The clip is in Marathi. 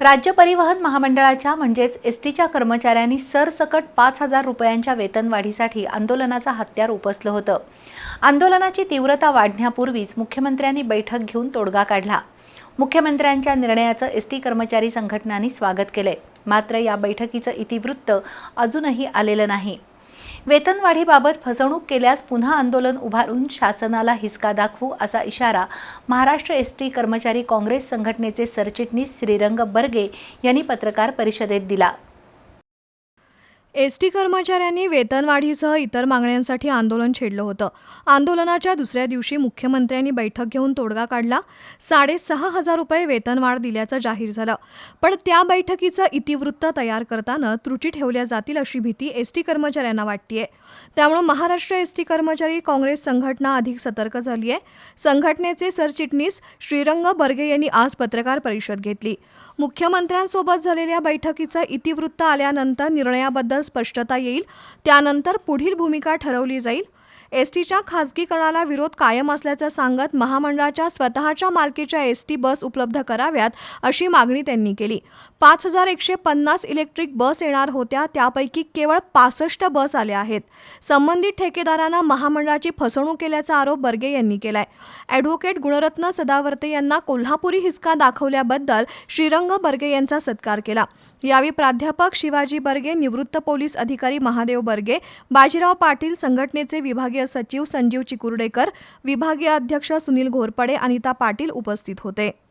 राज्य परिवहन महामंडळाच्या म्हणजेच एस टीच्या कर्मचाऱ्यांनी सरसकट पाच हजार रुपयांच्या वेतनवाढीसाठी आंदोलनाचा हत्यार उपसलं होतं. आंदोलनाची तीव्रता वाढण्यापूर्वीच मुख्यमंत्र्यांनी बैठक घेऊन तोडगा काढला. मुख्यमंत्र्यांच्या निर्णयाचं एस टी कर्मचारी संघटनांनी स्वागत केलंय. मात्र या बैठकीचं इतिवृत्त अजूनही आलेलं नाही. वेतनवाढीबाबत फसवणूक केल्यास पुन्हा आंदोलन उभारून शासनाला हिसका दाखवू असा इशारा महाराष्ट्र एस टी कर्मचारी काँग्रेस संघटनेचे सरचिटणीस श्रीरंग बर्गे यांनी पत्रकार परिषदेत दिला. एस टी कर्मचाऱ्यांनी वेतनवाढीसह इतर मागण्यांसाठी आंदोलन छेडलं होतं. आंदोलनाच्या दुसऱ्या दिवशी मुख्यमंत्र्यांनी बैठक घेऊन तोडगा काढला. साडेसहा हजार रुपये वेतनवाढ दिल्याचं जाहीर झालं. पण त्या बैठकीचं इतिवृत्त तयार करताना त्रुटी ठेवल्या जातील अशी भीती एस टी कर्मचाऱ्यांना वाटतीये. त्यामुळे महाराष्ट्र एस टी कर्मचारी काँग्रेस संघटना अधिक सतर्क झाली आहे संघटनेचे सरचिटणीस श्रीरंग बर्गे यांनी आज पत्रकार परिषद घेतली. मुख्यमंत्र्यांसोबत झालेल्या बैठकीचं इतिवृत्त आल्यानंतर निर्णयाबद्दल स्पष्टता येईल. त्यानंतर पुढील भूमिका ठरवली जाईल. एस टीच्या खासगीकरणाला विरोध कायम असल्याचं सांगत महामंडळाच्या स्वतःच्या मालकीच्या एस टी बस उपलब्ध कराव्यात अशी मागणी त्यांनी केली. पाच हजार एकशे पन्नास इलेक्ट्रिक बस येणार होत्या त्यापैकी केवळ पासष्ट बस आल्या आहेत. संबंधित ठेकेदारांना महामंडळाची फसवणूक केल्याचा आरोप बर्गे यांनी केलाय. ॲडव्होकेट गुणरत्न सदावर्ते यांना कोल्हापुरी हिसका दाखवल्याबद्दल श्रीरंग बर्गे यांचा सत्कार केला. यावेळी प्राध्यापक शिवाजी बर्गे निवृत्त पोलीस अधिकारी महादेव बर्गे बाजीराव पाटील संघटनेचे विभागीय सचिव संजीव चिकुर्डेकर विभागीय अध्यक्ष सुनील घोरपडे अनिता पाटील उपस्थित होते.